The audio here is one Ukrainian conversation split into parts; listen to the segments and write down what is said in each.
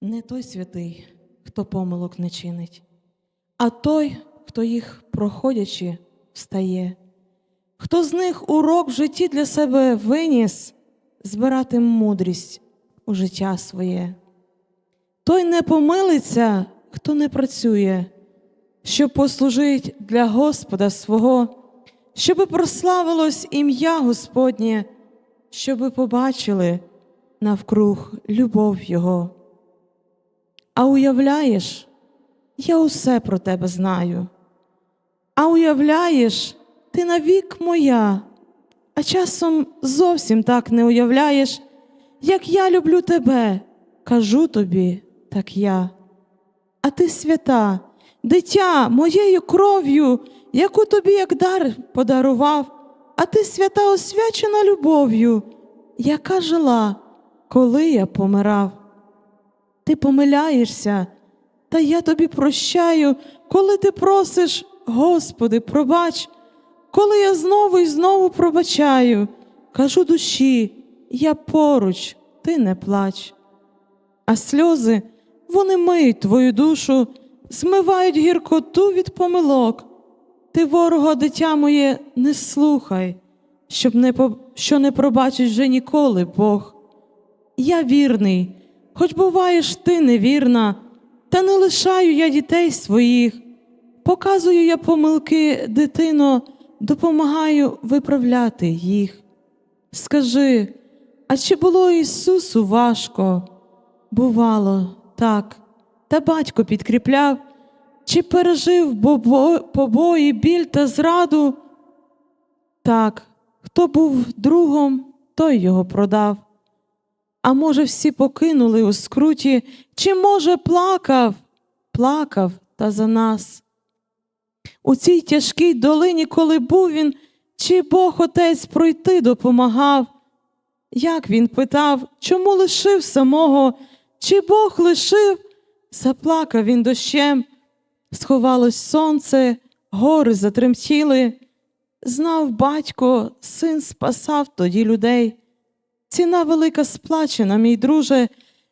Не той святий, хто помилок не чинить, а той, хто їх, проходячи, встає, хто з них урок в житті для себе виніс, збирати мудрість у життя своє. Той не помилиться, хто не працює, щоб послужить для Господа свого, щоби прославилось ім'я Господнє, щоби побачили навкруг любов Його. А уявляєш, я усе про тебе знаю. А уявляєш, ти навік моя, а часом зовсім так не уявляєш, як я люблю тебе, кажу тобі, так я. А ти свята, дитя моєю кров'ю, яку тобі як дар подарував, а ти свята освячена любов'ю, яка жила, коли я помирав. Ти помиляєшся, та я тобі прощаю, коли ти просиш, Господи, пробач, коли я знову і знову пробачаю, кажу душі, я поруч, ти не плач. А сльози вони миють твою душу, змивають гіркоту від помилок. Ти, ворога, дитя моє, не слухай, щоб не, що не пробачить вже ніколи Бог. Я вірний, хоч буваєш ти невірна, та не лишаю я дітей своїх. Показую я помилки, дитино, допомагаю виправляти їх. Скажи, а чи було Ісусу важко? Бувало, так, та батько підкріпляв, чи пережив побої, біль та зраду? Так, хто був другом, той його продав. А може, всі покинули у скруті, чи, може, плакав, плакав та за нас. У цій тяжкій долині, коли був він, чи Бог Отець пройти допомагав? Як він питав, чому лишив самого, чи Бог лишив? Заплакав він дощем, сховалось сонце, гори затремтіли. Знав батько, син спасав тоді людей. Ціна велика сплачена, мій друже,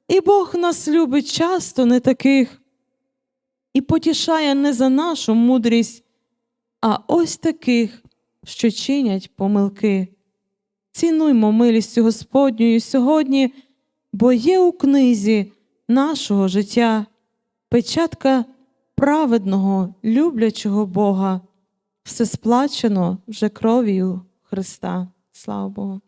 і Бог нас любить часто не таких, і потішає не за нашу мудрість, а ось таких, що чинять помилки. Цінуймо милістю Господньою сьогодні, бо є у книзі нашого життя печатка праведного, люблячого Бога. Все сплачено вже кров'ю Христа. Слава Богу.